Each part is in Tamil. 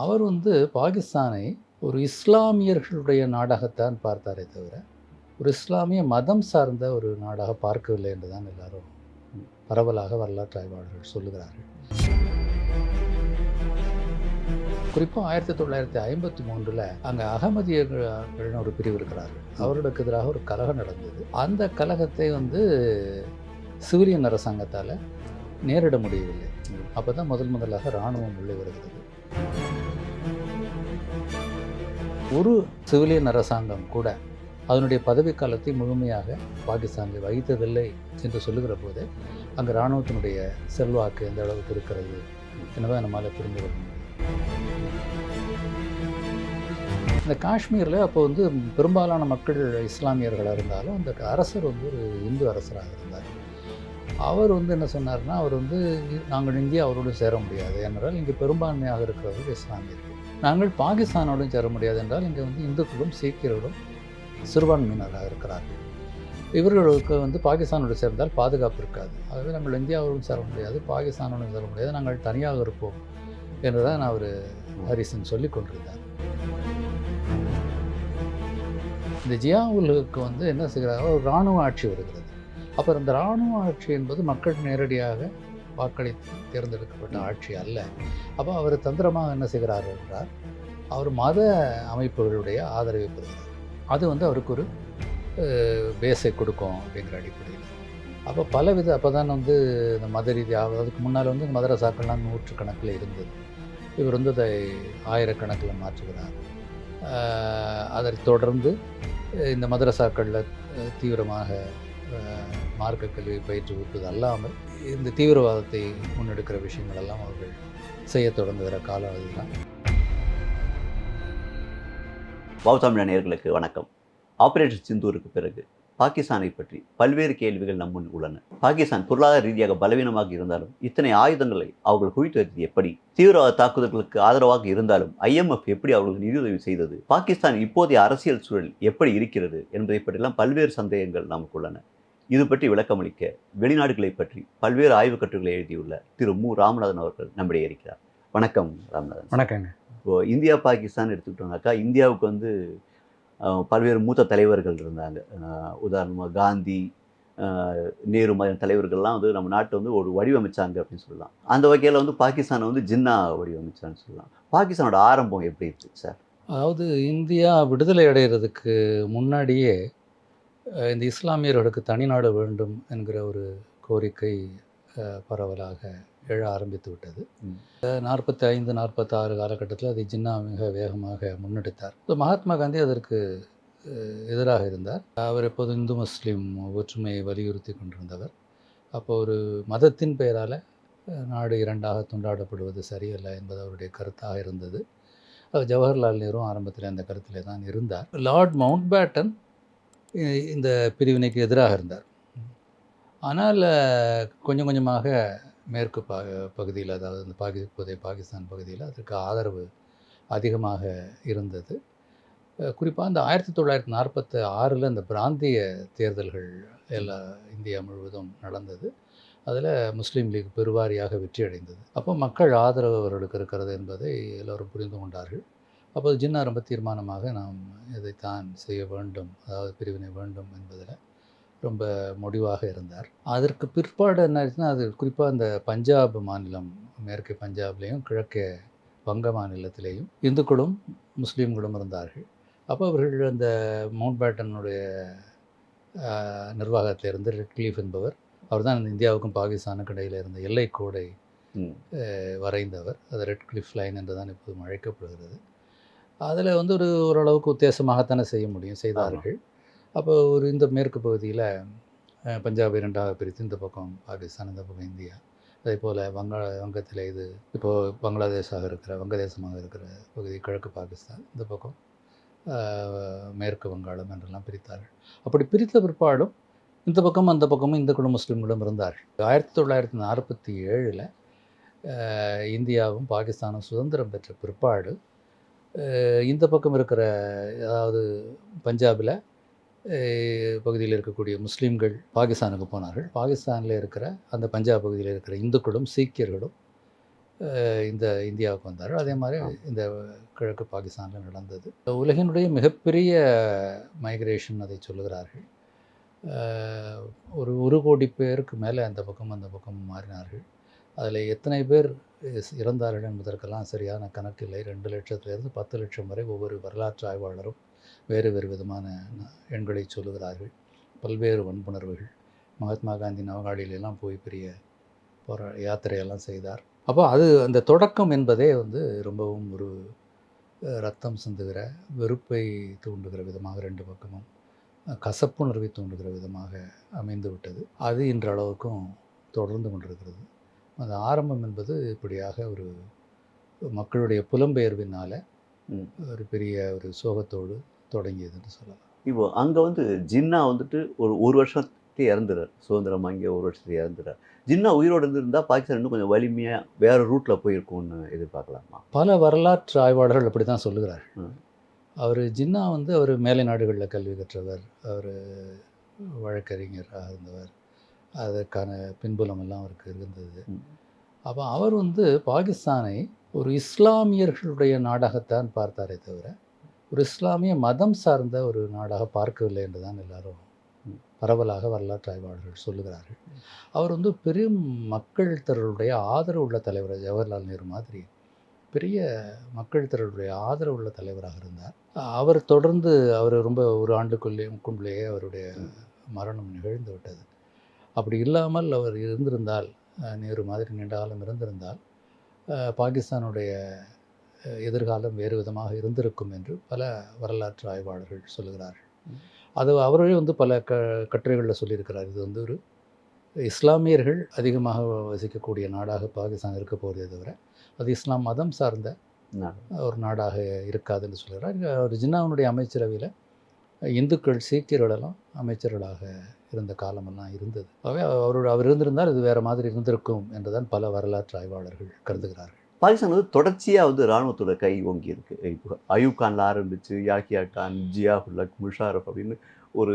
அவர் வந்து பாகிஸ்தானை ஒரு இஸ்லாமியர்களுடைய நாடாகத்தான் பார்த்தாரே தவிர ஒரு இஸ்லாமிய மதம் சார்ந்த ஒரு நாடாக பார்க்கவில்லை என்று தான் எல்லாரும் பரவலாக வரலாற்று ஆய்வாளர்கள் சொல்லுகிறார்கள். குறிப்பாக ஆயிரத்தி தொள்ளாயிரத்தி ஐம்பத்தி மூன்றில் அங்கே அகமதியர்கள்னு ஒரு பிரிவு இருக்கிறார்கள். அவர்களுக்கு எதிராக ஒரு கலகம் நடந்தது. அந்த கலகத்தை வந்து சிவிலியன் அரசாங்கத்தால் நேரிட முடியவில்லை. அப்போ தான் முதல் முதலாக இராணுவம் உள்ளே வருகிறது. ஒரு சிவிலியன் அரசாங்கம் கூட அதனுடைய பதவி காலத்தை முழுமையாக பாகிஸ்தானில் வகித்ததில்லை என்று சொல்லுகிற போது அங்கே இராணுவத்தினுடைய செல்வாக்கு எந்த அளவுக்கு இருக்கிறது எனவே நம்மால் புரிந்து கொள்ள முடியும். இந்த காஷ்மீரில் அப்போ வந்து பெரும்பாலான மக்கள் இஸ்லாமியர்களாக இருந்தாலும் அந்த அரசர் வந்து ஒரு இந்து அரசராக இருந்தார். அவர் வந்து என்ன சொன்னார்னா அவர் வந்து நாங்கள் இந்தியா அவரோடு சேர முடியாது ஏனென்றால் இங்கே பெரும்பான்மையாக இருக்கிறவர்கள் இஸ்லாமியர்கள். நாங்கள் பாகிஸ்தானோடும் சேர முடியாது என்றால் இங்கே வந்து இந்துக்களும் சீக்கியர்களும் சிறுபான்மையினராக இருக்கிறார்கள். இவர்களுக்கு வந்து பாகிஸ்தானோடு சேர்ந்தால் பாதுகாப்பு இருக்காது. ஆகவே நாங்கள் இந்தியாவோடும் சேர முடியாது பாகிஸ்தானோடும் சேர முடியாது. நாங்கள் தனியாக இருப்போம் என்றுதான் அவர் ஹரிசன் சொல்லி கொண்டிருந்தார். இந்த ஜியாவுலுக்கு வந்து என்ன செய்கிறார்? ஒரு இராணுவ ஆட்சி வருகிறது. அப்புறம் இந்த இராணுவ ஆட்சி என்பது மக்கள் நேரடியாக வாக்களித்து தேர்ந்தெடுக்கப்பட்ட ஆட்சி அல்ல. அப்போ அவர் தந்திரமாக என்ன செய்கிறார் என்றால் அவர் மத அமைப்புகளுடைய ஆதரவை பெறுகிறார். அது வந்து அவருக்கு ஒரு பேஸை கொடுக்கும் அப்படிங்கிற அடிப்படையில். அப்போ பலவித அப்போ தான் வந்து இந்த மத ரீதியாக அதுக்கு முன்னால் வந்து மதரசாக்கள்லாம் நூற்றுக்கணக்கில் இருந்தது. இவர் வந்து அதை ஆயிரக்கணக்கில் மாற்றுகிறார். அதை தொடர்ந்து இந்த மதரசாக்களில் தீவிரமாக மார்க்க கல்வி பயிற்றுவிப்பது அல்லாமல் இந்த தீவிரவாதத்தை முன்னெடுக்கிற விஷயங்கள் எல்லாம் அவர்கள் செய்ய தொடங்குகிற காலம் அதுதான். பௌத்தமிழ நேர்களுக்கு வணக்கம். ஆபரேஷன் சிந்தூருக்கு பிறகு பாகிஸ்தானை பற்றி பல்வேறு கேள்விகள் நம் முன் உள்ளன. பாகிஸ்தான் பொருளாதார ரீதியாக பலவீனமாக இருந்தாலும் இத்தனை ஆயுதங்களை அவர்கள் குவித்து வைத்தது எப்படி? தீவிரவாத தாக்குதல்களுக்கு ஆதரவாக இருந்தாலும் ஐஎம்எஃப் எப்படி அவர்களுக்கு நிதியுதவி செய்தது? பாகிஸ்தான் இப்போதைய அரசியல் சூழல் எப்படி இருக்கிறது என்பதை பற்றியெல்லாம் பல்வேறு சந்தேகங்கள் நமக்கு உள்ளன. இது பற்றி விளக்கமளிக்க வெளிநாடுகளை பற்றி பல்வேறு ஆய்வுக் கட்டுரைகளை எழுதியுள்ள திரு மு. ராமநாதன் அவர்கள் நம்மிடையே இருக்கிறார். வணக்கம் ராமநாதன் வணக்கங்க. இப்போ இந்தியா பாகிஸ்தான் எடுத்துக்கிட்டோம்னாக்கா இந்தியாவுக்கு வந்து பல்வேறு மூத்த தலைவர்கள் இருந்தாங்க. உதாரணமாக காந்தி நேரு மாதிரி தலைவர்கள்லாம் வந்து நம்ம நாட்டை வந்து ஒரு வடிவமைச்சாங்க அப்படின்னு சொல்லலாம். அந்த வகையில் வந்து பாகிஸ்தானை வந்து ஜின்னா வடிவமைச்சான்னு சொல்லலாம். பாகிஸ்தானோட ஆரம்பம் எப்படி இருக்கு சார்? அதாவது இந்தியா விடுதலை அடைகிறதுக்கு முன்னாடியே இந்த இஸ்லாமியர்களுக்கு தனிநாடு வேண்டும் என்கிற ஒரு கோரிக்கை பரவலாக எழ ஆரம்பித்து விட்டது. நாற்பத்தி ஐந்து நாற்பத்தாறு காலகட்டத்தில் அதை ஜின்னா மிக வேகமாக முன்னெடுத்தார். மகாத்மா காந்தி அதற்கு எதிராக இருந்தார். அவர் எப்போது இந்து முஸ்லீம் ஒற்றுமையை வலியுறுத்தி கொண்டிருந்தவர். அப்போ ஒரு மதத்தின் பெயரால் நாடு இரண்டாக துண்டாடப்படுவது சரியல்ல என்பது அவருடைய கருத்தாக இருந்தது. ஜவஹர்லால் நேரு ஆரம்பத்தில் அந்த கருத்திலே தான் இருந்தார். லார்ட் மவுண்ட் பேட்டன் இந்த பிரிவினைக்கு எதிராக இருந்தார். ஆனால் கொஞ்சம் கொஞ்சமாக மேற்கு பா பகுதியில் அதாவது இந்த பாகி இப்போதைய பாகிஸ்தான் பகுதியில் அதற்கு ஆதரவு அதிகமாக இருந்தது. குறிப்பாக இந்த ஆயிரத்தி தொள்ளாயிரத்தி நாற்பத்தி ஆறில் இந்த பிராந்திய தேர்தல்கள் எல்லா இந்தியா முழுவதும் நடந்தது. அதில் முஸ்லீம் லீக் பெருவாரியாக வெற்றி அடைந்தது அப்போ மக்கள் ஆதரவு அவர்களுக்கு இருக்கிறது என்பதை எல்லோரும் புரிந்து கொண்டார்கள். அப்போது ஜின்னா ரொம்ப தீர்மானமாக நாம் இதைத்தான் செய்ய வேண்டும் அதாவது பிரிவினை வேண்டும் என்பதில் ரொம்ப முடிவாக இருந்தார். அதற்கு பிற்பாடு என்ன ஆச்சுன்னா அது குறிப்பாக இந்த பஞ்சாப் மாநிலம் மேற்கு பஞ்சாப்லேயும் கிழக்கே வங்க மாநிலத்திலேயும் இந்துக்களும் முஸ்லீம்களும் இருந்தார்கள். அப்போ அவர்கள் அந்த மவுண்ட் பேட்டனுடைய நிர்வாகத்திலிருந்து ரெட்க்லீஃப் என்பவர் அவர் தான் இந்தியாவுக்கும் பாகிஸ்தானுக்கும் இடையில் இருந்த எல்லை கோடை வரைந்தவர். அது ரெட் கிளிஃப் லைன் என்று தான் இப்போதும் அழைக்கப்படுகிறது. அதில் வந்து ஒரு ஓரளவுக்கு உத்தேசமாகத்தானே செய்ய முடியும் செய்தார்கள். அப்போ ஒரு இந்த மேற்கு பகுதியில் பஞ்சாப் இரண்டாக பிரித்து இந்த பக்கம் பாகிஸ்தான் இந்த பக்கம் இந்தியா அதே போல் வங்க வங்கத்தில் இது இப்போது பங்களாதேஷாக இருக்கிற வங்கதேசமாக இருக்கிற பகுதி கிழக்கு பாகிஸ்தான் இந்த பக்கம் மேற்கு வங்காளம் என்றெல்லாம் பிரித்தார்கள். அப்படி பிரித்த பிற்பாடும் இந்த பக்கம் அந்த பக்கமும் இந்துக்களும் முஸ்லீம்களும் இருந்தார்கள். ஆயிரத்தி தொள்ளாயிரத்தி நாற்பத்தி ஏழில் இந்தியாவும் பாகிஸ்தானும் சுதந்திரம் பெற்ற பிற்பாடு இந்த பக்கம் இருக்கிற அதாவது பஞ்சாபில் பகுதியில் இருக்கக்கூடிய முஸ்லீம்கள் பாகிஸ்தானுக்கு போனார்கள். பாகிஸ்தானில் இருக்கிற அந்த பஞ்சாப் பகுதியில் இருக்கிற இந்துக்களும் சீக்கியர்களும் இந்த இந்தியாவுக்கு வந்தார்கள். அதே மாதிரி இந்த கிழக்கு பாகிஸ்தானில் நடந்தது. உலகினுடைய மிகப்பெரிய மைக்ரேஷன் அதை சொல்லுகிறார்கள். ஒரு ஒரு கோடி பேருக்கு மேலே அந்த பக்கம் அந்த பக்கம் மாறினார்கள். அதில் எத்தனை பேர் இறந்தார்கள் என்பதற்கெல்லாம் சரியான கணக்கில்லை ரெண்டு லட்சத்திலிருந்து பத்து லட்சம் வரை ஒவ்வொரு வரலாற்று ஆய்வாளரும் வேறு வேறு விதமான எண்களை சொல்லுகிறார்கள். பல்வேறு வன்புணர்வுகள். மகாத்மா காந்தி நவகாடியிலெல்லாம் போய் பெரிய போரா யாத்திரையெல்லாம் செய்தார். அப்போ அது அந்த தொடக்கம் என்பதே வந்து ரொம்பவும் ஒரு ரத்தம் சிந்துகிற வெறுப்பை தூண்டுகிற விதமாக ரெண்டு பக்கமும் கசப்புணர்வை தூண்டுகிற விதமாக அமைந்து விட்டது அது இன்றளவுக்கும் தொடர்ந்து கொண்டிருக்கிறது. அந்த ஆரம்பம் என்பது இப்படியாக ஒரு மக்களுடைய புலம்பெயர்வினால. ஒரு பெரிய ஒரு சோகத்தோடு தொடங்கியது என்று சொல்லலாம். இப்போ அங்கே வந்து ஜின்னா வந்துட்டு ஒரு ஒரு வருஷத்துக்கு இறந்துறார். சுதந்திரம் வாங்கிய ஒரு வருஷத்துக்கு இறந்துறார். ஜின்னா உயிரோடு இருந்திருந்தா பாகிஸ்தான் இன்னும் கொஞ்சம் வலிமையாக வேற ரூட்டில் போயிருக்கும்னு எதிர்பார்க்கலாமா? பல வரலாற்று ஆய்வாளர்கள் அப்படி தான் சொல்லுகிறார்கள். ம். அவர் ஜின்னா வந்து அவர் மேலை நாடுகளில் கல்வி கற்றவர் அவர் வழக்கறிஞராக இருந்தவர் அதற்கான பின்புலம் எல்லாம் அவருக்கு இருந்தது. அப்போ அவர் வந்து பாகிஸ்தானை ஒரு இஸ்லாமியர்களுடைய நாடாகத்தான் பார்த்தாரே தவிர ஒரு இஸ்லாமிய மதம் சார்ந்த ஒரு நாடாக பார்க்கவில்லை என்று தான் எல்லாரும். பரவலாக வரலாற்று ஆய்வாளர்கள் சொல்லுகிறார்கள். அவர் வந்து பெரும் மக்கள் திரளுடைய ஆதரவு உள்ள தலைவர் ஜவஹர்லால் நேரு மாதிரி பெரிய மக்கள் திரளுடைய ஆதரவு உள்ள தலைவராக இருந்தார். அவர் தொடர்ந்து அவர் ரொம்ப ஒரு ஆண்டுக்குள்ளே முக்குள்ளேயே அவருடைய மரணம் நிகழ்ந்து விட்டது. அப்படி இல்லாமல் அவர் இருந்திருந்தால் நேரு மாதிரி நீண்ட காலம் இருந்திருந்தால் பாகிஸ்தானுடைய எதிர்காலம் வேறு விதமாக இருந்திருக்கும் என்று பல வரலாற்று ஆய்வாளர்கள் சொல்லுகிறார்கள். அது அவரே வந்து பல க கட்டுரைகளில் சொல்லியிருக்கிறார் இது வந்து ஒரு இஸ்லாமியர்கள் அதிகமாக வசிக்கக்கூடிய நாடாக பாகிஸ்தான் இருக்க போகிறதே தவிர அது இஸ்லாம் மதம் சார்ந்த. ஒரு நாடாக இருக்காதுன்னு சொல்கிறார் அவர் ஜின்னாவுடைய அமைச்சரவையில் இந்துக்கள் சீக்கியர்களெல்லாம் அமைச்சர்களாக இருந்த காலமெல்லாம் இருந்தது. ஆகவே அவரோட அவர் இருந்திருந்தால் இது வேறு மாதிரி இருந்திருக்கும் என்றுதான் பல வரலாற்று ஆய்வாளர்கள் கருதுகிறார்கள். பாகிஸ்தான் வந்து தொடர்ச்சியாக வந்து இராணுவத்தோட கை ஓங்கி இருக்கு. இப்போ அயூப் கான்ல ஆரம்பிச்சு யாக்கியா கான் ஜியாவுல்லக் முஷாரஃப் அப்படின்னு ஒரு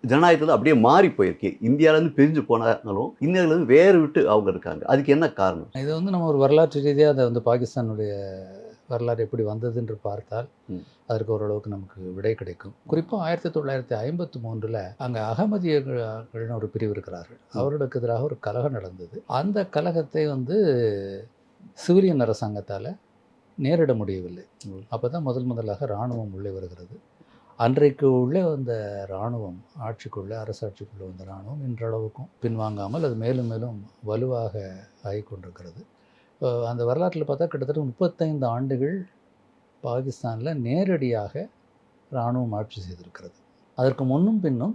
ஜனநாயகத்தில் அப்படியே மாறி போயிருக்கு. இந்தியாவிலேருந்து பிரிஞ்சு போனாலும் இந்தியாவிலேருந்து வேறு விட்டு அவங்க இருக்காங்க. அதுக்கு என்ன காரணம்? இது வந்து நம்ம ஒரு வரலாற்று ரீதியாக அதை வந்து பாகிஸ்தானுடைய வரலாறு எப்படி வந்தது என்று பார்த்தால். அதற்கு ஓரளவுக்கு நமக்கு விடை கிடைக்கும். குறிப்பாக ஆயிரத்தி தொள்ளாயிரத்தி ஐம்பத்தி மூன்றில் அங்கே அகமதியர்கள்னு ஒரு பிரிவு இருக்கிறார்கள். அவர்களுக்கு எதிராக ஒரு கலகம் நடந்தது. அந்த கலகத்தை வந்து சிவிலியன் அரசாங்கத்தால் நேரிட முடியவில்லை. அப்போ தான் முதல் முதலாக இராணுவம் உள்ளே வருகிறது. அன்றைக்கு உள்ளே வந்த இராணுவம் ஆட்சிக்குள்ளே அரசாட்சிக்குள்ளே வந்த இராணுவம் இன்றளவுக்கும் பின்வாங்காமல் அது மேலும் மேலும் வலுவாக ஆகிக் இப்போ அந்த வரலாற்றில் பார்த்தா கிட்டத்தட்ட முப்பத்தைந்து ஆண்டுகள் பாகிஸ்தானில் நேரடியாக இராணுவம் ஆட்சி செய்திருக்கிறது. அதற்கு முன்னும் பின்னும்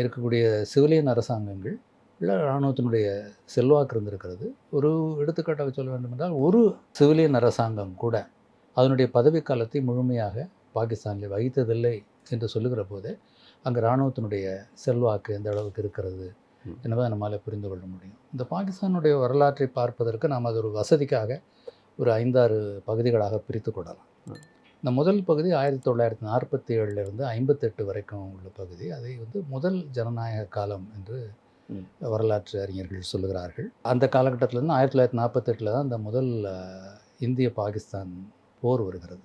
இருக்கக்கூடிய சிவிலியன் அரசாங்கங்கள் இல்லை இராணுவத்தினுடைய செல்வாக்கு இருந்திருக்கிறது. ஒரு எடுத்துக்காட்டாக சொல்ல வேண்டும் என்றால் ஒரு சிவிலியன் அரசாங்கம் கூட அதனுடைய பதவிக்காலத்தை முழுமையாக பாகிஸ்தானில் வகித்ததில்லை என்று சொல்லுகிற போது அங்கே இராணுவத்தினுடைய செல்வாக்கு எந்த அளவுக்கு இருக்கிறது? என்பதை நம்மால் புரிந்து கொள்ள முடியும். இந்த பாகிஸ்தானுடைய வரலாற்றை பார்ப்பதற்கு நாம் அது ஒரு வசதிக்காக ஒரு ஐந்தாறு பகுதிகளாக பிரித்து கொள்ளலாம். இந்த முதல் பகுதி ஆயிரத்தி தொள்ளாயிரத்தி நாற்பத்தி ஏழுலேருந்து ஐம்பத்தெட்டு வரைக்கும் உள்ள பகுதி. அதை வந்து முதல் ஜனநாயக காலம் என்று வரலாற்று அறிஞர்கள் சொல்லுகிறார்கள். அந்த காலகட்டத்திலேருந்து ஆயிரத்தி தொள்ளாயிரத்தி நாற்பத்தெட்டில் தான் அந்த முதல் இந்திய பாகிஸ்தான் போர் வருகிறது.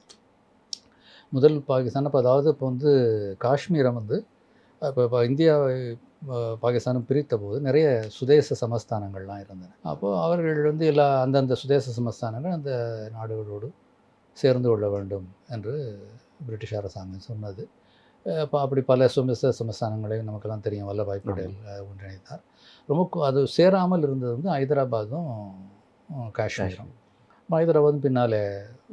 முதல் பாகிஸ்தான் அப்போ அதாவது இப்போ வந்து காஷ்மீரை வந்து இப்போ இப்போ இந்தியாவை பாகிஸ்தானும் பிரித்த போது நிறைய சுதேச சமஸ்தானங்கள்லாம் இருந்தன. அப்போது அவர்கள் வந்து எல்லா அந்தந்த சுதேச சமஸ்தானங்கள் அந்த நாடுகளோடு சேர்ந்து கொள்ள வேண்டும் என்று பிரிட்டிஷ் அரசாங்கம் சொன்னது. அப்போ அப்படி பல சுதேச சமஸ்தானங்களையும் நமக்கெல்லாம் தெரியும். வல்லபாய் பட்டேல் ஒன்றிணைத்தார். ரொம்ப அது சேராமல் இருந்தது வந்து ஹைதராபாத்தும் அஹ், காஷ்மீரும். ஹைதராபாத் பின்னாலே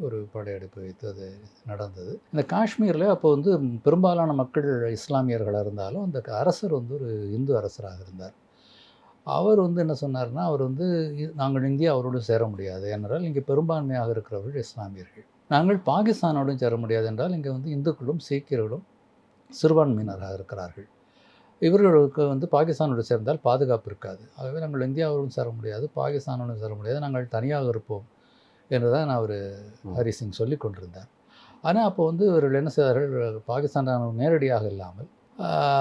ஒரு படையெடுப்பு வைத்து அது நடந்தது. இந்த காஷ்மீரில் அப்போ வந்து பெரும்பாலான மக்கள் இஸ்லாமியர்களாக இருந்தாலும் அந்த அரசர் வந்து ஒரு இந்து அரசராக இருந்தார். அவர் வந்து என்ன சொன்னார்னா அவர் வந்து நாங்கள் இந்தியா அவரோடு சேர முடியாது என்றால் இங்கே பெரும்பான்மையாக இருக்கிறவர்கள் இஸ்லாமியர்கள். நாங்கள் பாகிஸ்தானோடும் சேர முடியாது என்றால் இங்கே வந்து இந்துக்களும் சீக்கியர்களும் சிறுபான்மையினராக இருக்கிறார்கள். இவர்களுக்கு வந்து பாகிஸ்தானோடு சேர்ந்தால் பாதுகாப்பு இருக்காது. ஆகவே நாங்கள் இந்தியாவோடும் சேர முடியாது பாகிஸ்தானோடும் சேர முடியாது. நாங்கள் தனியாக இருப்போம். என்று தான் அவர் ஹரி சிங் சொல்லி கொண்டிருந்தார். ஆனால் அப்போ வந்து இவர்கள் என்ன செய்தார்கள்? பாகிஸ்தான் ராணுவம் நேரடியாக இல்லாமல்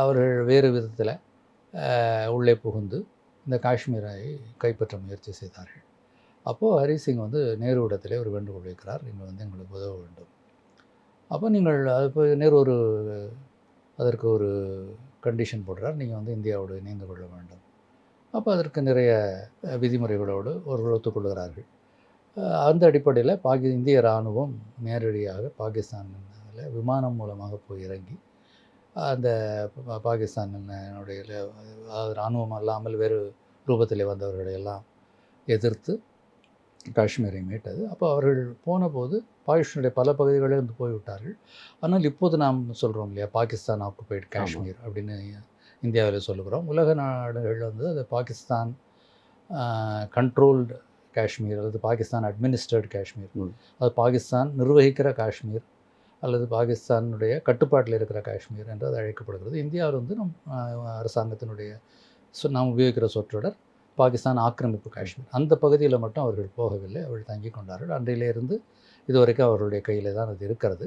அவர்கள் வேறு விதத்தில் உள்ளே புகுந்து இந்த காஷ்மீரை கைப்பற்ற முயற்சி செய்தார்கள். அப்போது ஹரி சிங் வந்து நேருவிடத்திலே ஒரு வேண்டுகோள் வைக்கிறார் நீங்கள் வந்து எங்களுக்கு உதவ வேண்டும். அப்போ நீங்கள் அது இப்போ நேரு ஒரு அதற்கு ஒரு கண்டிஷன் போடுறார். நீங்கள் வந்து இந்தியாவோடு இணைந்து கொள்ள வேண்டும். அப்போ அதற்கு நிறைய விதிமுறைகளோடு அவர்கள் ஒத்துக்கொள்கிறார்கள். அந்த அடிப்படையில் பாகி இந்திய இராணுவம் நேரடியாக பாகிஸ்தானில் விமானம் மூலமாக போய் இறங்கி அந்த பா- பாகிஸ்தானினுடைய அதாவது இராணுவம் அல்லாமல் வேறு ரூபத்தில் வந்தவர்களை எல்லாம் எதிர்த்து காஷ்மீரை மீட்டது. அப்போ அவர்கள் போன போது பாகிஸ்தானுடைய பல பகுதிகளில் இருந்து போய்விட்டார்கள். ஆனால் இப்போது நாம் சொல்கிறோம் இல்லையா பாகிஸ்தான் ஆக்குபைடு காஷ்மீர் அப்படின்னு இந்தியாவில் சொல்லுகிறோம். உலக நாடுகள் வந்து அது பாகிஸ்தான் கண்ட்ரோல்டு காஷ்மீர் அல்லது பாகிஸ்தான் அட்மினிஸ்ட்ரேட் காஷ்மீர். அது பாகிஸ்தான் நிர்வகிக்கிற காஷ்மீர் அல்லது பாகிஸ்தானுடைய கட்டுப்பாட்டில் இருக்கிற காஷ்மீர் என்று அது அழைக்கப்படுகிறது. இந்தியாவில் வந்து நம் அரசாங்கத்தினுடைய சொ நாம் உபயோகிக்கிற சொற்றொடர் பாகிஸ்தான் ஆக்கிரமிப்பு காஷ்மீர். அந்த பகுதியில் மட்டும் அவர்கள் போகவில்லை. அவர்கள் தங்கி கொண்டார்கள். அன்றையிலிருந்து இதுவரைக்கும் அவர்களுடைய கையில் தான் அது இருக்கிறது.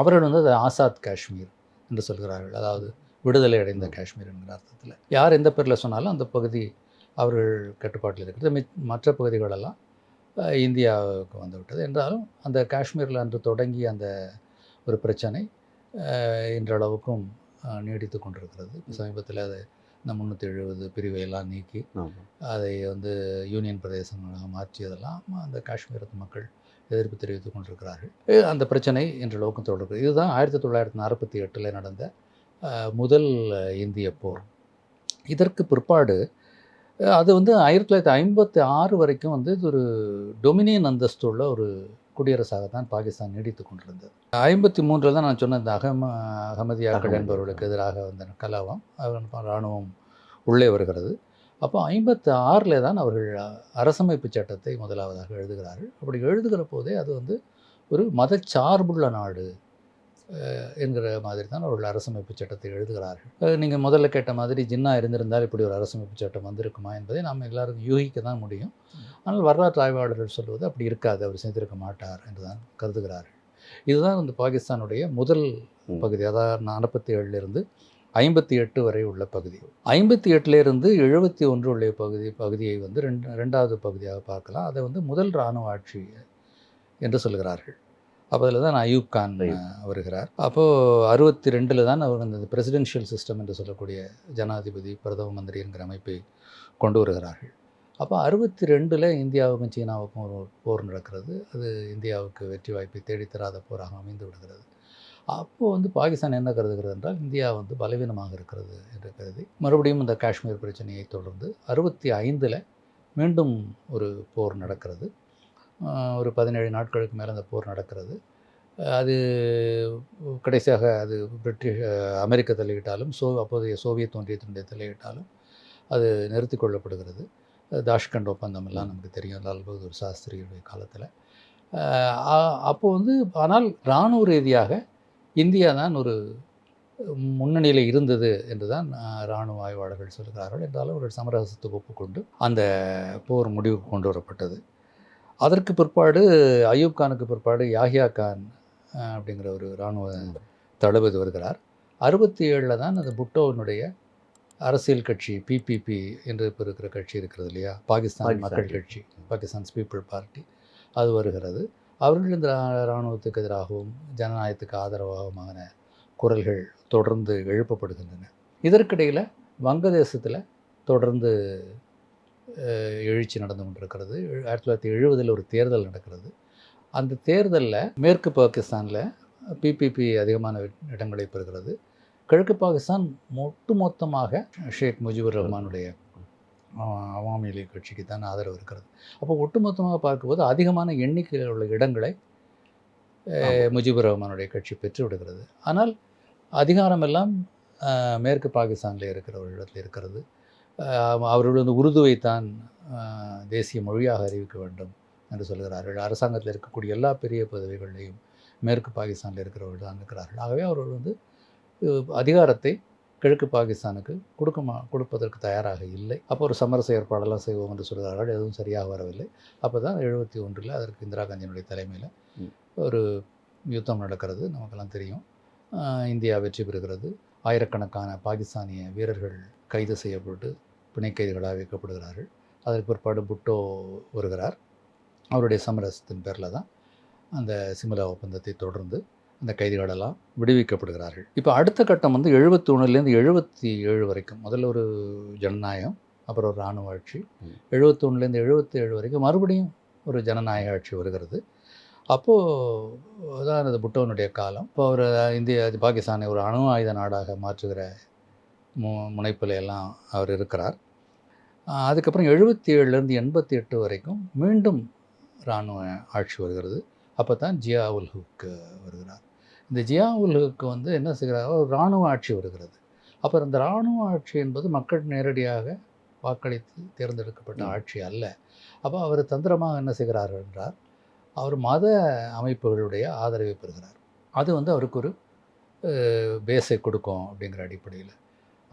அவர்கள் வந்து அது ஆசாத் காஷ்மீர் என்று சொல்கிறார்கள். அதாவது விடுதலை அடைந்த காஷ்மீர் என்கிற அர்த்தத்தில். யார் எந்த பேரில் சொன்னாலும் அந்த பகுதி அவர்கள் கட்டுப்பாட்டில் இருக்கிறது. மற்ற பகுதிகளெல்லாம் இந்தியாவுக்கு வந்துவிட்டது. என்றாலும் அந்த காஷ்மீரில் அன்று தொடங்கிய அந்த ஒரு பிரச்சனை இன்றளவுக்கும் நீடித்து கொண்டிருக்கிறது. சமீபத்தில் அது இந்த முந்நூற்றி எழுபது பிரிவை எல்லாம் நீக்கி அதை வந்து யூனியன் பிரதேசங்களாக மாற்றியதெல்லாம் அந்த காஷ்மீரத்து மக்கள் எதிர்ப்பு தெரிவித்துக் கொண்டிருக்கிறார்கள். அந்த பிரச்சனை இன்றளவுக்கும் தொடர்கிறது இதுதான் ஆயிரத்தி தொள்ளாயிரத்தி நாற்பத்தி எட்டில் நடந்த முதல் இந்திய போர். இதற்கு பிற்பாடு அது வந்து ஆயிரத்தி தொள்ளாயிரத்தி ஐம்பத்தி ஆறு வரைக்கும் வந்து இது ஒரு டொமினியன் அந்தஸ்துள்ள ஒரு குடியரசாக தான் பாகிஸ்தான் நீடித்து கொண்டிருந்தது. ஐம்பத்தி மூன்றில் தான் நான் சொன்ன இந்த அகம அகமதியாக்கள் அகமதி. என்பவர்களுக்கு எதிராக வந்த கலாபம் இராணுவம் உள்ளே வருகிறது. அப்போ ஐம்பத்தி ஆறில் தான் அவர்கள் அரசமைப்பு சட்டத்தை முதலாவதாக எழுதுகிறார்கள். அப்படி எழுதுகிற போதே அது வந்து ஒரு மதச்சார்புள்ள நாடு. என்கிற மாதிரி தான் அவர்கள் அரசமைப்பு சட்டத்தை எழுதுகிறார்கள். நீங்கள் முதல்ல கேட்ட மாதிரி ஜின்னா இருந்திருந்தால் இப்படி ஒரு அரசமைப்பு சட்டம் வந்திருக்குமா என்பதை நாம் எல்லாருக்கும் யூகிக்க தான் முடியும். ஆனால் வரலாற்று ஆய்வாளர்கள் சொல்வது அப்படி இருக்காது. அவர் செய்திருக்க மாட்டார் என்று தான் கருதுகிறார்கள். இதுதான் வந்து பாகிஸ்தானுடைய முதல். பகுதி. அதாவது நாற்பத்தி ஏழுலேருந்து ஐம்பத்தி எட்டு வரை உள்ள பகுதி. ஐம்பத்தி எட்டுலேருந்து எழுபத்தி ஒன்று உள்ள பகுதி பகுதியை வந்து ரெண்டு ரெண்டாவது பகுதியாக பார்க்கலாம். அதை வந்து முதல் இராணுவ ஆட்சி என்று சொல்கிறார்கள். அப்போ அதில் தான் அயூப். கான் வருகிறார். அப்போது அறுபத்தி ரெண்டில் தான் அவர் அந்த பிரசிடென்ஷியல் சிஸ்டம் என்று சொல்லக்கூடிய ஜனாதிபதி பிரதம மந்திரி என்கிற அமைப்பை கொண்டு வருகிறார்கள். அப்போ அறுபத்தி ரெண்டில் இந்தியாவுக்கும் சீனாவுக்கும் ஒரு போர் நடக்கிறது. அது இந்தியாவுக்கு வெற்றி வாய்ப்பை தேடித்தராத போராக அமைந்து விடுகிறது. அப்போது வந்து பாகிஸ்தான் என்ன கருதுகிறது என்றால் இந்தியா வந்து பலவீனமாக இருக்கிறது என்று கருதி மறுபடியும் இந்த காஷ்மீர் பிரச்சனையை தொடர்ந்து அறுபத்தி ஐந்தில் மீண்டும் ஒரு போர் நடக்கிறது. ஒரு பதினேழு நாட்களுக்கு மேலே அந்த போர் நடக்கிறது. அது கடைசியாக அது பிரிட்டிஷ் அமெரிக்க தலையிட்டாலும் சோ அப்போதைய சோவியத் ஒன்றியத்தினுடைய தலையிட்டாலும் அது நிறுத்தி கொள்ளப்படுகிறது. தாஷ்கண்ட் ஒப்பந்தம் எல்லாம் நமக்கு தெரியும் லால் பகதூர் சாஸ்திரியுடைய காலத்தில். அப்போ வந்து ஆனால் இராணுவ ரீதியாக இந்தியா தான் ஒரு முன்னணியில் இருந்தது என்று தான் இராணுவ ஆய்வாளர்கள் சொல்கிறார்கள். என்றாலும் ஒரு சமரசத்துக்கு ஒப்புக்கொண்டு அந்த போர் முடிவுக்கு கொண்டு வரப்பட்டது. அதற்கு பிற்பாடு அயூப் கானுக்கு பிற்பாடு யாஹியா கான் அப்படிங்கிற ஒரு இராணுவ தளபதி வருகிறார். அறுபத்தி ஏழில் தான் அந்த புட்டோவினுடைய அரசியல் கட்சி பிபிபி என்று இப்போ இருக்கிற கட்சி இருக்கிறது இல்லையா? பாகிஸ்தான் மக்கள் கட்சி. பாகிஸ்தான்ஸ் பீப்புள் பார்ட்டி அது வருகிறது. அவர்கள் இந்த இராணுவத்துக்கு எதிராகவும் ஜனநாயகத்துக்கு ஆதரவாகவுமான குரல்கள் தொடர்ந்து எழுப்பப்படுகின்றன. இதற்கிடையில் வங்கதேசத்தில் தொடர்ந்து எழுச்சி நடந்து கொண்டிருக்கிறது. ஆயிரத்தி தொள்ளாயிரத்தி எழுபதில் ஒரு தேர்தல் நடக்கிறது. அந்த தேர்தலில் மேற்கு பாகிஸ்தானில் பிபிபி அதிகமான இட- இடங்களை பெறுகிறது. கிழக்கு பாகிஸ்தான் ஒட்டுமொத்தமாக ஷேக் முஜிபுர் ரஹ்மானுடைய அவாமி லீக் கட்சிக்கு தான் ஆதரவு இருக்கிறது. அப்போ ஒட்டுமொத்தமாக பார்க்கும்போது அதிகமான எண்ணிக்கையில் உள்ள இடங்களை முஜிபுர் ரஹ்மானுடைய கட்சி பெற்று விடுகிறது. ஆனால் அதிகாரமெல்லாம் மேற்கு பாகிஸ்தானில் இருக்கிற ஒரு இடத்துல இருக்கிறது. அவர்கள் வந்து உருதுவை தான் தேசிய மொழியாக அறிவிக்க வேண்டும் என்று சொல்கிறார்கள். அரசாங்கத்தில் இருக்கக்கூடிய எல்லா பெரிய பதவிகளையும் மேற்கு பாகிஸ்தானில் இருக்கிறவர்கள் தான் இருக்கிறார்கள். ஆகவே அவர்கள் வந்து அதிகாரத்தை கிழக்கு பாகிஸ்தானுக்கு கொடுக்குமா கொடுப்பதற்கு தயாராக இல்லை. அப்போ ஒரு சமரச ஏற்பாடெல்லாம் செய்வோம் என்று சொல்கிறார்கள். எதுவும் சரியாக வரவில்லை. அப்போ தான் எழுபத்தி ஒன்றில் அதற்கு இந்திரா காந்தியினுடைய தலைமையில். ஒரு யுத்தம் நடக்கிறது. நமக்கெல்லாம் தெரியும். இந்தியா வெற்றி பெறுகிறது. ஆயிரக்கணக்கான பாகிஸ்தானிய வீரர்கள் கைது செய்யப்பட்டு பிணை கைதிகளாக வைக்கப்படுகிறார்கள். அதற்கு பிற்பாடு புட்டோ வருகிறார். அவருடைய சமரசத்தின் பேரில் தான் அந்த சிம்லா ஒப்பந்தத்தை தொடர்ந்து அந்த கைதிகளெல்லாம் விடுவிக்கப்படுகிறார்கள். இப்போ அடுத்த கட்டம் வந்து எழுபத்தி ஒன்றுலேருந்து எழுபத்தி ஏழு வரைக்கும் முதல்ல ஒரு ஜனநாயகம் அப்புறம் ஒரு இராணுவ ஆட்சி. ம். எழுபத்தி ஏழு வரைக்கும் மறுபடியும் ஒரு ஜனநாயக ஆட்சி வருகிறது. அப்போது தான் அது புட்டோனுடைய காலம். இப்போ அவர் இந்திய பாகிஸ்தானை ஒரு அணு ஆயுத நாடாக மாற்றுகிற மு முனைப்பில் எல்லாம் அவர் இருக்கிறார். அதுக்கப்புறம் எழுபத்தி ஏழுலேருந்து எண்பத்தி எட்டு வரைக்கும் மீண்டும் இராணுவ ஆட்சி வருகிறது. அப்போ தான் ஜியா உல் ஹுக் வருகிறார். இந்த ஜியா உல் வந்து என்ன செய்கிறார்? ஒரு இராணுவ ஆட்சி வருகிறது. அப்புறம் இந்த இராணுவ ஆட்சி என்பது மக்கள் நேரடியாக வாக்களித்து தேர்ந்தெடுக்கப்பட்ட. ஆட்சி அல்ல. அப்போ அவர் தந்திரமாக என்ன செய்கிறார் என்றால் அவர் மத அமைப்புகளுடைய ஆதரவை பெறுகிறார். அது வந்து அவருக்கு ஒரு பேஸை கொடுக்கும் அப்படிங்கிற அடிப்படையில்.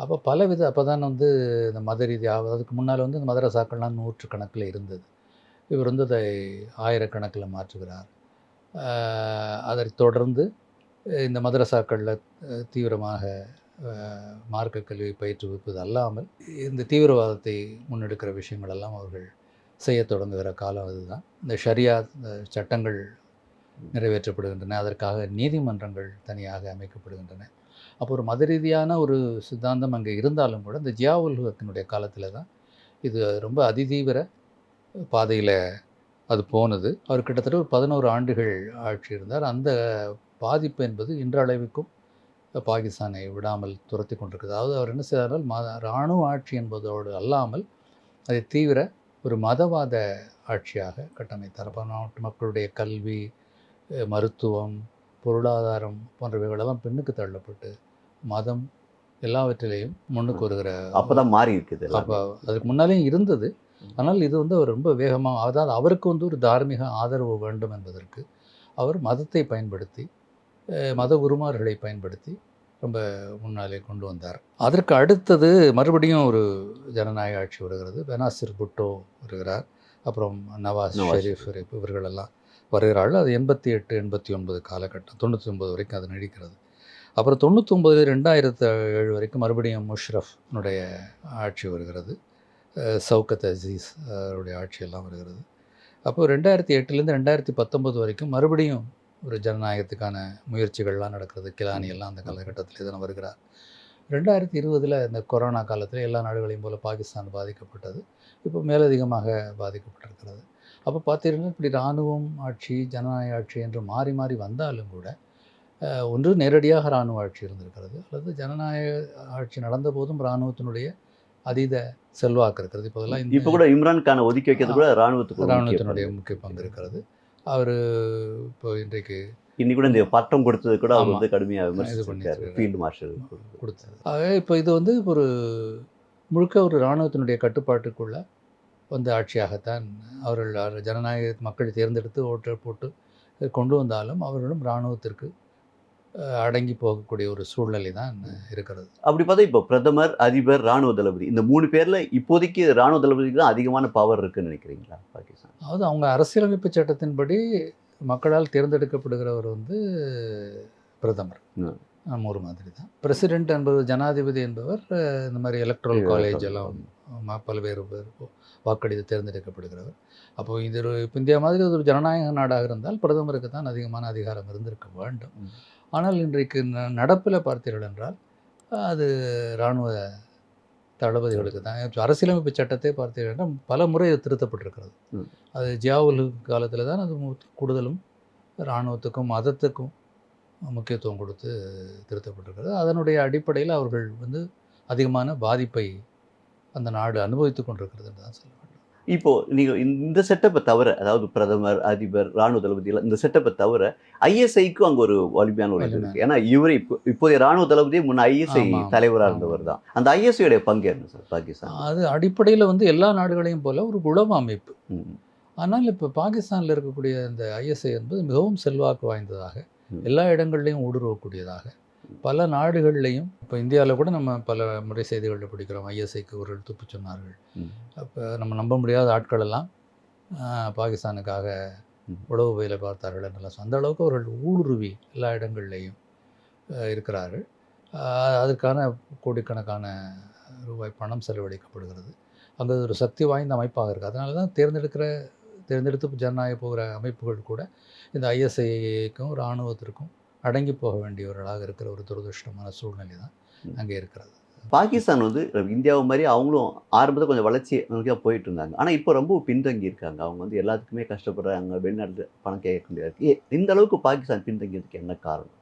அப்போ பலவித அப்போ தான் வந்து இந்த மத ரீதியாக அதுக்கு முன்னால் வந்து இந்த மதரசாக்கள்லாம் நூற்று கணக்கில் இருந்தது. இவர் வந்து அதை ஆயிரக்கணக்கில் மாற்றுகிறார். அதை தொடர்ந்து இந்த மதரசாக்களில் தீவிரமாக மார்க்க கல்வி பயிற்றுவிப்பது அல்லாமல் இந்த தீவிரவாதத்தை முன்னெடுக்கிற விஷயங்களெல்லாம் அவர்கள் செய்யத் தொடங்குகிற காலம் அதுதான். இந்த ஷரியா சட்டங்கள் நிறைவேற்றப்படுகின்றன. அதற்காக நீதிமன்றங்கள் தனியாக அமைக்கப்படுகின்றன. அப்போ ஒரு மத ரீதியான ஒரு சித்தாந்தம் அங்கே இருந்தாலும் கூட இந்த ஜியாவுல் ஹக்கினுடைய காலத்தில் தான் இது ரொம்ப அதிதீவிர பாதையில் அது போனது. அவர் கிட்டத்தட்ட ஒரு பதினோரு ஆண்டுகள் ஆட்சி இருந்தார். அந்த பாதிப்பு என்பது இன்றளவுக்கும் பாகிஸ்தானை விடாமல் துரத்தி கொண்டிருக்குது. அதாவது அவர் என்ன செய்தார்கள் மத இராணுவ ஆட்சி என்பதோடு அல்லாமல் அதை தீவிர ஒரு மதவாத ஆட்சியாக கட்டமைத்தார். அப்போ நாட்டு மக்களுடைய கல்வி மருத்துவம் பொருளாதாரம் போன்றவைகளெல்லாம் பெண்ணுக்கு தள்ளப்பட்டு மதம் எல்லாவற்றிலையும் முன்னுக்கு வருகிற அப்பதான் மாறி இருக்குது. அப்போ அதுக்கு முன்னாலேயும் இருந்தது. ஆனால் இது வந்து அவர் ரொம்ப வேகமாக அதாவது அவருக்கு வந்து ஒரு தார்மீக ஆதரவு வேண்டும் என்பதற்கு அவர் மதத்தை பயன்படுத்தி மத குருமார்களை பயன்படுத்தி ரொம்ப முன்னாலே கொண்டு வந்தார். அதற்கு அடுத்தது மறுபடியும் ஒரு ஜனநாயக ஆட்சி வருகிறது. பெனாசிர் புட்டோ வருகிறார். அப்புறம் நவாஸ் ஷெரீஃப் இவர்களெல்லாம் வருகிறார்கள். அது எண்பத்தி எட்டு எண்பத்தி ஒன்பது காலகட்டம் தொண்ணூற்றி ஒன்பது வரைக்கும் அது நீடிக்கிறது. அப்புறம் தொண்ணூற்றி ரெண்டாயிரத்து ஏழு வரைக்கும் மறுபடியும் முஷ்ரஃப்னுடைய ஆட்சி வருகிறது. சவுக்கத் சவுகத் அசீஸ் அவருடைய ஆட்சியெல்லாம் வருகிறது. அப்போ ரெண்டாயிரத்தி எட்டுலேருந்து ரெண்டாயிரத்தி பத்தொம்பது வரைக்கும் மறுபடியும் ஒரு ஜனநாயகத்துக்கான முயற்சிகள்லாம் நடக்கிறது. கிலானி எல்லாம் அந்த காலகட்டத்தில் இதெல்லாம் வருகிறார். ரெண்டாயிரத்தி இருபதில் இந்த கொரோனா காலத்தில் எல்லா நாடுகளையும் போல் பாகிஸ்தான் பாதிக்கப்பட்டது. இப்போ மேலதிகமாக பாதிக்கப்பட்டிருக்கிறது. அப்போ பார்த்தீங்கன்னா இப்படி இராணுவம் ஆட்சி ஜனநாயக ஆட்சி என்று மாறி மாறி வந்தாலும் கூட ஒன்று நேரடியாக இராணுவ ஆட்சி இருந்திருக்கிறது அல்லது ஜனநாயக ஆட்சி நடந்த போதும் இராணுவத்தினுடைய அதீத செல்வாக்கு இருக்கிறது இப்போதெல்லாம் இப்ப கூட இம்ரான் கானை ஒதுக்கி வைக்கிறது கூட ராணுவத்துக்கு ஒரு முக்கிய இராணுவத்தினுடைய பங்கு. முக்கிய பங்கு இருக்கிறது அவர் இப்போ இன்றைக்கு இன்னைக்கு கூட இந்த பட்டம் கொடுத்தது கூட அவர். வந்து கடுமையா இது விமர்சிச்சிருக்காரு. ஃபீல்டு மார்ஷல் கொடுத்தது ஆக இப்போ இது வந்து ஒரு முழுக்க ஒரு இராணுவத்தினுடைய கட்டுப்பாட்டுக்குள்ள வந்த ஆட்சியாகத்தான் அவர்கள் அவர் ஜனநாயக மக்கள் தேர்ந்தெடுத்து ஓட்டு போட்டு கொண்டு வந்தாலும் அவர்களும் இராணுவத்திற்கு அடங்கி போகக்கூடிய ஒரு சூழ்நிலை தான் இருக்கிறது. அப்படி பார்த்தா இப்போ பிரதமர் அதிபர் ராணுவ தளபதி இந்த மூணு பேர்ல இப்போதைக்கு ராணுவ தளபதிக்கு தான் அதிகமான பவர் இருக்குன்னு நினைக்கிறீங்களா பாகிஸ்தான்? அதாவது அவங்க அரசியலமைப்பு சட்டத்தின்படி மக்களால் தேர்ந்தெடுக்கப்படுகிறவர் வந்து பிரதமர். ஒரு மாதிரி தான். பிரசிடென்ட் என்பவர் ஜனாதிபதி என்பவர் இந்த மாதிரி எலக்ட்ரல் காலேஜ் எல்லாம் பல்வேறு பேர் வாக்களித்து தேர்ந்தெடுக்கப்படுகிறவர். அப்போ இது ஒரு இப்போ இந்தியா மாதிரி ஒரு ஜனநாயக நாடாக இருந்தால் பிரதமருக்கு தான் அதிகமான அதிகாரம் இருந்திருக்க வேண்டும். ஆனால் இன்றைக்கு ந நடப்பில் பார்த்தீர்கள் என்றால் அது இராணுவ தளபதிகளுக்கு தான். அரசியலமைப்பு சட்டத்தை பார்த்தீர்கள் என்றால் பல முறை திருத்தப்பட்டிருக்கிறது. அது ஜியாவுல் காலத்தில் தான் அது கூடுதலும் இராணுவத்துக்கும் மதத்துக்கும் முக்கியத்துவம் கொடுத்து திருத்தப்பட்டிருக்கிறது. அதனுடைய அடிப்படையில் அவர்கள் வந்து அதிகமான பாதிப்பை அந்த நாடு அனுபவித்துக் கொண்டிருக்கிறது என்று தான் சொல்ல வேண்டும் இப்போ நீங்க இந்த- செட்டப்பை தவிர அதாவது பிரதமர் அதிபர் ராணுவ தளபதி இந்த செட்டப்பை தவிர ஐஎஸ்ஐக்கும் அங்க ஒரு வலிமையான ஒரு இது வலிமை. இருக்கு ஏன்னா இவர் இப்போ இப்போதைய ராணுவ தளபதி முன்ன ஐஎஸ்ஐ தலைவராக. இருந்தவர் தான் அந்த ஐஎஸ்ஐயோட பங்கு என்ன சார் பாகிஸ்தான் அது அடிப்படையில் வந்து எல்லா நாடுகளையும் போல ஒரு குளம் அமைப்பு. ஆனால் இப்போ பாகிஸ்தானில் இருக்கக்கூடிய இந்த ஐஎஸ்ஐ என்பது மிகவும் செல்வாக்கு வாய்ந்ததாக. எல்லா இடங்கள்லையும் ஊடுருவக்கூடியதாக பல நாடுகள்லையும் இப்போ இந்தியாவில் கூட நம்ம பல முறை செய்திகளில் படிக்கிறோம். ஐஎஸ்ஐக்கு ஒரு துப்பு சொன்னார்கள். அப்போ நம்ம நம்ப முடியாத ஆட்கள் எல்லாம் பாகிஸ்தானுக்காக. உளவு வேலை பார்த்தார்கள் என்றெல்லாம் அந்த அளவுக்கு அவர்கள் ஊடுருவி எல்லா இடங்கள்லையும் இருக்கிறார்கள். அதற்கான கோடிக்கணக்கான ரூபாய் பணம் செலவழிக்கப்படுகிறது. அங்கே ஒரு சக்தி வாய்ந்த அமைப்பாக இருக்குது அதனால தான் தேர்ந்தெடுக்கிற தேர்ந்தெடுத்து ஜனநாயக போகிற அமைப்புகள் கூட இந்த ஐஎஸ்ஐக்கும் இராணுவத்திற்கும் அடங்கி போக வேண்டியவர்களாக இருக்கிற ஒரு துரதிருஷ்டமான சூழ்நிலை தான் அங்கே இருக்கிறது. பாகிஸ்தான் வந்து இந்தியாவை மாதிரி அவங்களும் ஆரம்பத்தில் கொஞ்சம் வளர்ச்சி நோக்கியா போயிட்டு இருந்தாங்க. ஆனால் இப்போ ரொம்ப பின்தங்கி இருக்காங்க. அவங்க வந்து எல்லாத்துக்குமே கஷ்டப்படுறாங்க. வெளிநாட்டில் பணம் கேட்க முடியாது இந்த அளவுக்கு பாகிஸ்தான் பின்தங்கியதுக்கு என்ன காரணம்?